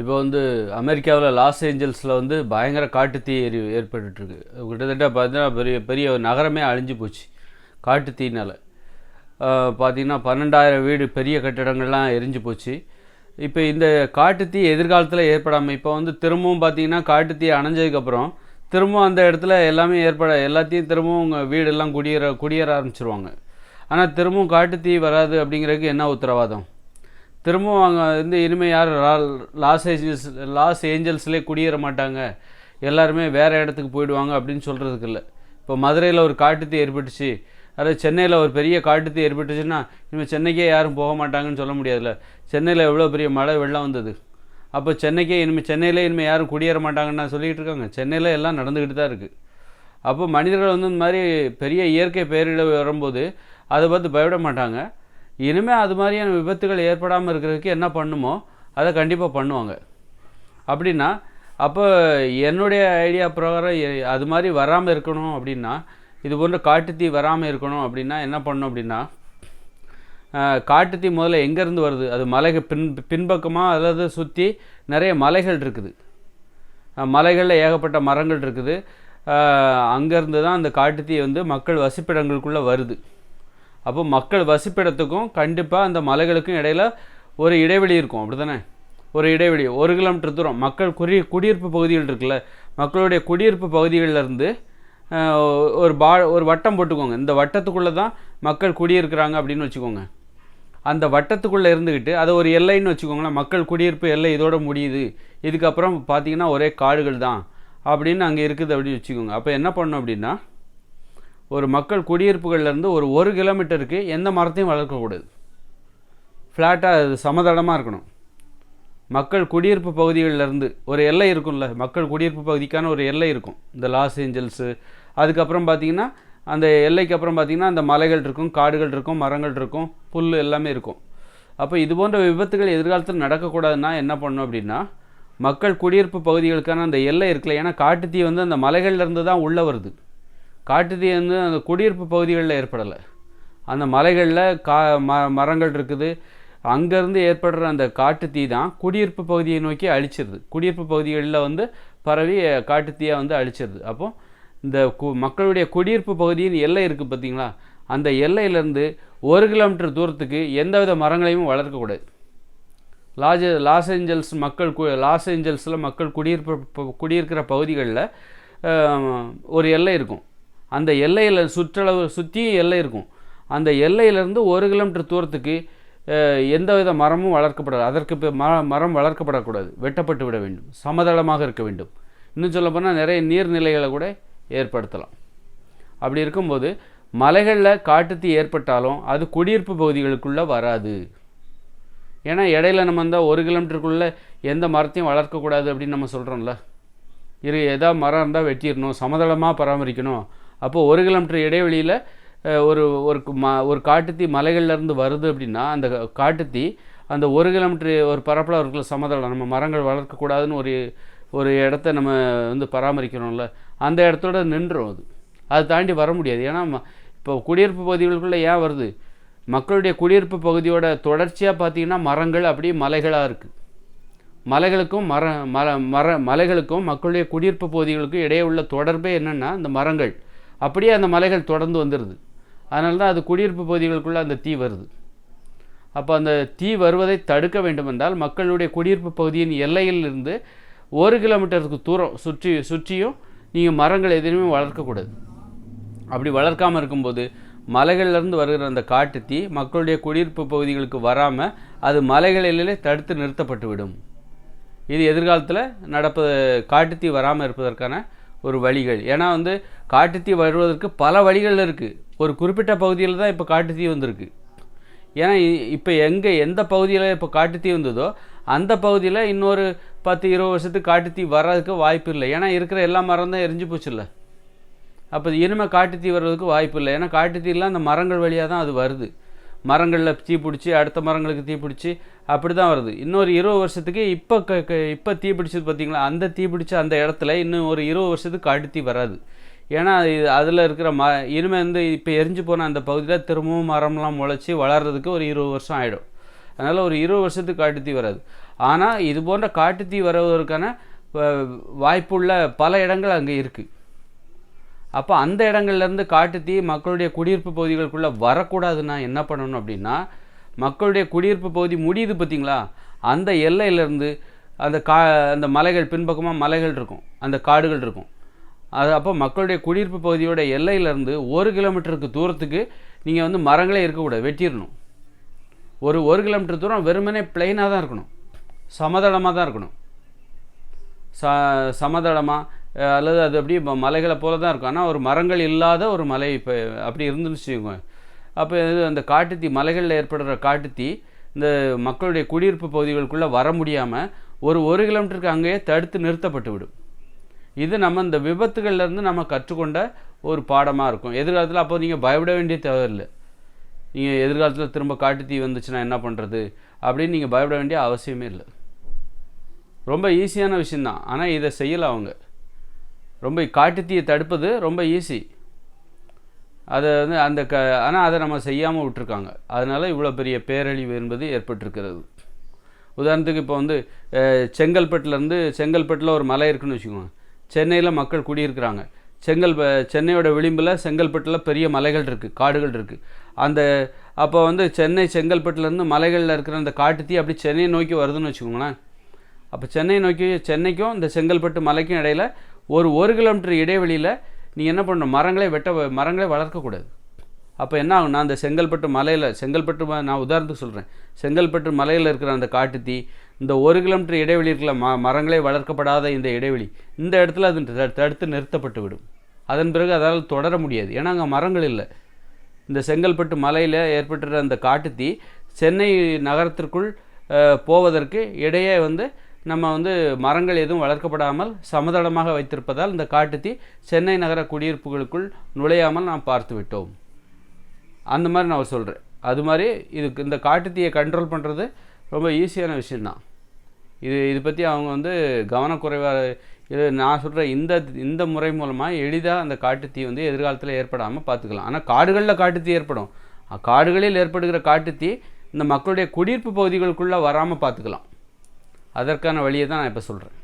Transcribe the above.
இப்போ வந்து அமெரிக்காவில் லாஸ் ஏஞ்சல்ஸில் வந்து பயங்கர காட்டுத்தீ எரி ஏற்பட்டுருக்கு கிட்டத்தட்ட பார்த்தீங்கன்னா பெரிய பெரிய நகரமே அழிஞ்சு போச்சு காட்டுத்தீனால் பார்த்திங்கன்னா பன்னெண்டாயிரம் வீடு பெரிய கட்டிடங்கள்லாம் எரிஞ்சு போச்சு. இப்போ இந்த காட்டுத்தீ எதிர்காலத்தில் ஏற்படாமல் இப்போ வந்து திரும்பவும் பார்த்தீங்கன்னா காட்டுத்தீ அணைஞ்சதுக்கப்புறம் திரும்பவும் அந்த இடத்துல எல்லாமே ஏற்பட எல்லாத்தையும் திரும்பவும் உங்கள் வீடெல்லாம் குடியேற குடியேற ஆரம்பிச்சிருவாங்க. ஆனால் திரும்பவும் காட்டுத்தீ வராது அப்படிங்கிறதுக்கு என்ன உத்தரவாதம்? திரும்பவும் அங்கே வந்து இனிமேல் யாரும் லாஸ் ஏஞ்சல்ஸ் லாஸ் ஏஞ்சல்ஸ்லேயே குடியேற மாட்டாங்க. எல்லாருமே வேறு இடத்துக்கு போயிடுவாங்க அப்படின்னு சொல்கிறதுக்கு இல்லை. இப்போ மதுரையில் ஒரு காட்டுத்தீ ஏற்பட்டுச்சு. அதாவது சென்னையில் ஒரு பெரிய காட்டுத்தீ ஏற்பட்டுச்சுன்னா இனிமேல் சென்னைக்கே யாரும் போக மாட்டாங்கன்னு சொல்ல முடியாதுல்ல. சென்னையில் எவ்வளோ பெரிய மழை வெள்ளம் வந்தது. அப்போ சென்னைக்கே இனிமேல் சென்னையிலே இனிமேல் யாரும் குடியேற மாட்டாங்கன்னு நான் இருக்காங்க. சென்னையில் எல்லாம் நடந்துக்கிட்டு தான் இருக்குது அப்போ மனிதர்கள் வந்து இந்த மாதிரி பெரிய இயற்கை பேரிடர் வரும்போது அதை பார்த்து பயப்பட மாட்டாங்க. இனிமேல் அது மாதிரியான விபத்துகள் ஏற்படாமல் இருக்கிறதுக்கு என்ன பண்ணுமோ அதை கண்டிப்பாக பண்ணுவாங்க. அப்படின்னா அப்போ என்னுடைய ஐடியா பிரகாரம் அது மாதிரி வராமல் இருக்கணும் அப்படின்னா இது போன்ற காட்டுத்தீ வராமல் இருக்கணும் அப்படின்னா என்ன பண்ணணும் அப்படின்னா காட்டுத்தீ முதல்ல எங்கேருந்து வருது? அது மலைகள் பின் பின்பக்கமாக அதாவது சுற்றி நிறைய மலைகள் இருக்குது. மலைகளில் ஏகப்பட்ட மரங்கள் இருக்குது. அங்கேருந்து தான் அந்த காட்டுத்தீ வந்து மக்கள் வசிப்பிடங்களுக்குள்ளே வருது. அப்போ மக்கள் வசிப்பிடத்துக்கும் கண்டிப்பாக அந்த மலைகளுக்கும் இடையில ஒரு இடைவெளி இருக்கும். அப்படி தானே ஒரு இடைவெளி. ஒரு கிலோமீட்டர் தூரம். மக்கள் குடி குடியிருப்பு பகுதிகள் இருக்குல்ல மக்களுடைய குடியிருப்பு பகுதிகளில் இருந்து ஒரு பா ஒரு வட்டம் போட்டுக்கோங்க. இந்த வட்டத்துக்குள்ளே தான் மக்கள் குடியிருக்கிறாங்க அப்படின்னு வச்சுக்கோங்க. அந்த வட்டத்துக்குள்ளே இருந்துக்கிட்டு அதை ஒரு எல்லைன்னு வச்சுக்கோங்களேன். மக்கள் குடியிருப்பு எல்லை இதோட முடியுது. இதுக்கப்புறம் பார்த்தீங்கன்னா ஒரே காடுகள் தான். அப்படின்னு அங்கே இருக்குது அப்படின்னு வச்சுக்கோங்க. அப்போ என்ன பண்ணணும் அப்படின்னா ஒரு மக்கள் குடியிருப்புகள்லேருந்து ஒரு ஒரு கிலோமீட்டருக்கு எந்த மரத்தையும் வளர்க்கக்கூடாது. ஃப்ளாட்டாக அது சமதளமாக இருக்கணும். மக்கள் குடியிருப்பு பகுதிகளிலேருந்து ஒரு எல்லை இருக்கும்ல மக்கள் குடியிருப்பு பகுதிக்கான ஒரு எல்லை இருக்கும். இந்த லாஸ் ஏஞ்சல்ஸு அதுக்கப்புறம் பார்த்தீங்கன்னா அந்த எல்லைக்கு அப்புறம் பார்த்திங்கன்னா அந்த மலைகள் இருக்கும் காடுகள் இருக்கும் மரங்கள் இருக்கும் புல் எல்லாமே இருக்கும். அப்போ இது போன்ற விபத்துகள் எதிர்காலத்தில் நடக்கக்கூடாதுன்னா என்ன பண்ணணும் அப்படின்னா மக்கள் குடியிருப்பு பகுதிகளுக்கான அந்த எல்லை இருக்குல்ல ஏன்னா காட்டுத்தீ வந்து அந்த மலைகள்லேருந்து தான் உள்ளே வருது. காட்டுத்தீ வந்து அந்த குடியிருப்பு பகுதிகளில் ஏற்படலை. அந்த மலைகளில் கா ம மரங்கள் இருக்குது. அங்கேருந்து ஏற்படுற அந்த காட்டுத்தீ தான் குடியிருப்பு பகுதியை நோக்கி அழிச்சிருது. குடியிருப்பு பகுதிகளில் வந்து பரவி காட்டுத்தீயை வந்து அழிச்சிருது. அப்போ இந்த கு மக்களுடைய குடியிருப்பு பகுதியின் எல்லை இருக்குது பார்த்தீங்களா? அந்த எல்லையிலேருந்து ஒரு கிலோமீட்டர் தூரத்துக்கு எந்தவித மரங்களையும் வளர்க்கக்கூடாது லாஜ லாஸ் ஏஞ்சல்ஸ் மக்கள் கு லாஸ் ஏஞ்சல்ஸில் மக்கள் குடியிருப்பு குடியிருக்கிற பகுதிகளில் ஒரு எல்லை இருக்கும். அந்த எல்லையில் சுற்றளவு சுற்றியும் எல்லை இருக்கும். அந்த எல்லையிலேருந்து ஒரு கிலோமீட்டர் தூரத்துக்கு எந்தவித மரமும் வளர்க்கப்படாது அதற்கு ம மரம் வளர்க்கப்படக்கூடாது. வெட்டப்பட்டு விட வேண்டும். சமதளமாக இருக்க வேண்டும். இன்னும் சொல்லப்போனால் நிறைய நீர்நிலைகளை கூட ஏற்படுத்தலாம். அப்படி இருக்கும்போது மலைகளில் காட்டுத்தீ ஏற்பட்டாலும் அது குடியிருப்பு பகுதிகளுக்குள்ளே வராது. ஏன்னா இடையில நம்ம இந்த ஒரு கிலோமீட்டருக்குள்ளே எந்த மரத்தையும் வளர்க்கக்கூடாது அப்படின்னு நம்ம சொல்கிறோம்ல இரு எதா மரம் இருந்தால் வெட்டிடணும் சமதளமாக பராமரிக்கணும். அப்போது ஒரு கிலோமீட்டர் இடைவெளியில் ஒரு ஒரு ம ஒரு காட்டுத்தீ மலைகள்லேருந்து வருது அப்படின்னா அந்த காட்டுத்தீ அந்த ஒரு கிலோமீட்டர் ஒரு பரப்பில் இருக்குல்ல சமதளம். நம்ம மரங்கள் வளர்க்கக்கூடாதுன்னு ஒரு ஒரு இடத்த நம்ம வந்து பராமரிக்கிறோம்ல அந்த இடத்தோட நின்றோம் அது. அதை தாண்டி வர முடியாது. ஏன்னா இப்போ குடியிருப்பு பகுதிகளுக்குள்ளே ஏன் வருது? மக்களுடைய குடியிருப்பு பகுதியோட தொடர்ச்சியாக பார்த்தீங்கன்னா மரங்கள் அப்படியே மலைகளாக இருக்குது மலைகளுக்கும் மர மர மர மலைகளுக்கும் மக்களுடைய குடியிருப்பு பகுதிகளுக்கும் இடையே உள்ள தொடர்பே என்னென்னா இந்த மரங்கள். அப்படியே அந்த மலைகள் தொடர்ந்து வந்துடுது அதனால தான் அது குடியிருப்பு பகுதிகளுக்குள்ளே அந்த தீ வருது. அப்போ அந்த தீ வருவதை தடுக்க வேண்டுமென்றால் மக்களுடைய குடியிருப்பு பகுதியின் எல்லையிலிருந்து ஒரு கிலோமீட்டருக்கு தூரம் சுற்றி சுற்றியும் நீங்கள் மரங்கள் எதுவுமே வளர்க்கக்கூடாது. அப்படி வளர்க்காமல் இருக்கும்போது மலைகள்லேருந்து வருகிற அந்த காட்டு தீ மக்களுடைய குடியிருப்பு பகுதிகளுக்கு வராமல் அது மலைகளிலே தடுத்து நிறுத்தப்பட்டு விடும் இது எதிர்காலத்தில் நடப்ப காட்டுத்தீ வராமல் இருப்பதற்கான ஒரு வழிகள். ஏன்னா வந்து காட்டுத்தீ வருவதற்கு பல வழிகள் இருக்குது ஒரு குறிப்பிட்ட பகுதியில் தான் இப்போ காட்டுத்தீ வந்திருக்கு. ஏன்னா இப்போ எங்கே எந்த பகுதியில் இப்போ காட்டுத்தீ வந்ததோ அந்த பகுதியில் இன்னொரு பத்து இருபது வருஷத்துக்கு காட்டுத்தீ வர்றதுக்கு வாய்ப்பு இல்லை. ஏன்னா இருக்கிற எல்லா மரம் தான் எரிஞ்சு போச்சுல்ல. அப்போ இனிமேல் காட்டுத்தீ வர்றதுக்கு வாய்ப்பு இல்லை. ஏன்னா காட்டுத்தீலாம் அந்த மரங்கள் வழியாக தான் அது வருது. மரங்களில் தீ பிடிச்சி அடுத்த மரங்களுக்கு தீ பிடிச்சி அப்படி தான் வருது. இன்னொரு இருபது வருஷத்துக்கு இப்போ க க இப்போ தீ பிடிச்சது பார்த்தீங்களா அந்த தீ பிடிச்ச அந்த இடத்துல இன்னும் ஒரு இருபது வருஷத்துக்கு காட்டுத்தீ வராது. ஏன்னா இது அதில் இருக்கிற ம இனிமேல் வந்து இப்போ எரிஞ்சு போன அந்த பகுதியில் திரும்பவும் மரம்லாம் முளைச்சி வளர்கிறதுக்கு ஒரு இருபது வருஷம் ஆகிடும் அதனால் ஒரு இருபது வருஷத்துக்கு காட்டுத்தீ வராது. ஆனால் இது போன்ற காட்டுத்தீ வருவதற்கான வாய்ப்புள்ள பல இடங்கள் அங்கே இருக்குது அப்போ அந்த இடங்கள்லேருந்து காட்டுத்தீ மக்களுடைய குடியிருப்பு பகுதிகளுக்குள்ளே வரக்கூடாதுன்னா என்ன பண்ணணும் அப்படின்னா மக்களுடைய குடியிருப்பு பகுதி முடியுது பார்த்தீங்களா அந்த எல்லையிலேருந்து அந்த கா அந்த மலைகள் பின்பக்கமாக மலைகள் இருக்கும். அந்த காடுகள் இருக்கும். அது அப்போ மக்களுடைய குடியிருப்பு பகுதியோட எல்லையிலேருந்து ஒரு கிலோமீட்டருக்கு தூரத்துக்கு நீங்கள் வந்து மரங்களே இருக்கக்கூடாது வெட்டிடணும். ஒரு ஒரு கிலோமீட்டர் தூரம் வெறுமனே பிளெயினாக தான் இருக்கணும். சமதளமாக தான் இருக்கணும். ச சமதளமாக அல்லது அது அப்படியே ம- மலைகளை போல தான் இருக்கும். ஆனால் ஒரு மரங்கள் இல்லாத ஒரு மலை இப்போ அப்படி இருந்துன்னு வச்சுக்கோங்க. அப்போ இது அந்த காட்டுத்தீ மலைகளில் ஏற்படுற காட்டுத்தீ இந்த மக்களுடைய குடியிருப்பு பகுதிகளுக்குள்ளே வர முடியாமல் ஒரு ஒரு கிலோமீட்டருக்கு அங்கேயே தடுத்து நிறுத்தப்பட்டு விடும். இது நம்ம இந்த விபத்துகள்லேருந்து நம்ம கற்றுக்கொண்ட ஒரு பாடமாக இருக்கும். எதிர்காலத்தில் அப்போ நீங்கள் பயப்பட வேண்டிய தேவையில்லை. நீங்கள் எதிர்காலத்தில் திரும்ப காட்டுத்தீ வந்துச்சுன்னா என்ன பண்ணுறது அப்படின்னு நீங்கள் பயப்பட வேண்டிய அவசியமே இல்லை. ரொம்ப ஈஸியான விஷயந்தான் ஆனால் இதை செய்யலை அவங்க. ரொம்ப காட்டுத்தீயை தடுப்பது ரொம்ப ஈஸி அதை வந்து அந்த க ஆனால் அதை நம்ம செய்யாமல் விட்டுருக்காங்க. அதனால் இவ்வளோ பெரிய பேரழிவு என்பது ஏற்பட்டிருக்கிறது. உதாரணத்துக்கு இப்போ வந்து செங்கல்பட்டுலேருந்து செங்கல்பட்டில் ஒரு மலை இருக்குன்னு வச்சுக்கோங்க. சென்னையில் மக்கள் குடியிருக்கிறாங்க. செங்கல் சென்னையோட விளிம்பில் செங்கல்பட்டில் பெரிய மலைகள் இருக்குது காடுகள் இருக்குது அந்த அப்போ வந்து சென்னை செங்கல்பட்டுலேருந்து மலைகளில் இருக்கிற அந்த காட்டுத்தீ அப்படி சென்னையை நோக்கி வருதுன்னு வச்சுக்கோங்களேன். அப்போ சென்னை நோக்கி சென்னைக்கும் இந்த செங்கல்பட்டு மலைக்கும் இடையில ஒரு ஒரு கிலோமீட்டர் இடைவெளியில் நீங்கள் என்ன பண்ணணும்? மரங்களே வெட்ட மரங்களே வளர்க்கக்கூடாது அப்போ என்ன ஆகும்னா அந்த செங்கல்பட்டு மலையில் செங்கல்பட்டு நான் உதாரணத்துக்கு சொல்கிறேன் செங்கல்பட்டு மலையில் இருக்கிற அந்த காட்டு தீ இந்த ஒரு கிலோமீட்டர் இடைவெளி இருக்கிற ம மரங்களே வளர்க்கப்படாத இந்த இடைவெளி இந்த இடத்துல அது த- தடுத்து நிறுத்தப்பட்டு விடும். அதன் பிறகு அதால் தொடர முடியாது. ஏன்னா அங்கே மரங்கள் இல்லை. இந்த செங்கல்பட்டு மலையில் ஏற்பட்டுற அந்த காட்டு தீ சென்னை நகரத்திற்குள் போவதற்கு இடையே வந்து நம்ம வந்து மரங்கள் எதுவும் வளர்க்கப்படாமல் சமதளமாக வைத்திருப்பதால் இந்த காட்டுத்தீ சென்னை நகர குடியிருப்புகளுக்குள் நுழையாமல் நாம் பார்த்து விட்டோம். அந்த மாதிரி நான் சொல்கிறேன் அது மாதிரி இதுக்கு இந்த காட்டுத்தீயை கண்ட்ரோல் பண்ணுறது ரொம்ப ஈஸியான விஷயந்தான் இது இது பற்றி அவங்க வந்து கவனக்குறைவாக இது நான் சொல்கிற இந்த இந்த முறை மூலமாக எளிதாக அந்த காட்டுத்தீ வந்து எதிர்காலத்தில் ஏற்படாமல் பார்த்துக்கலாம். ஆனால் காடுகளில் காட்டுத்தீ ஏற்படும். காடுகளில் ஏற்படுகிற காட்டுத்தீ இந்த மக்களுடைய குடியிருப்பு பகுதிகளுக்குள்ளே வராமல் பார்த்துக்கலாம். அதற்கான வழியை தான் நான் இப்போ சொல்கிறேன்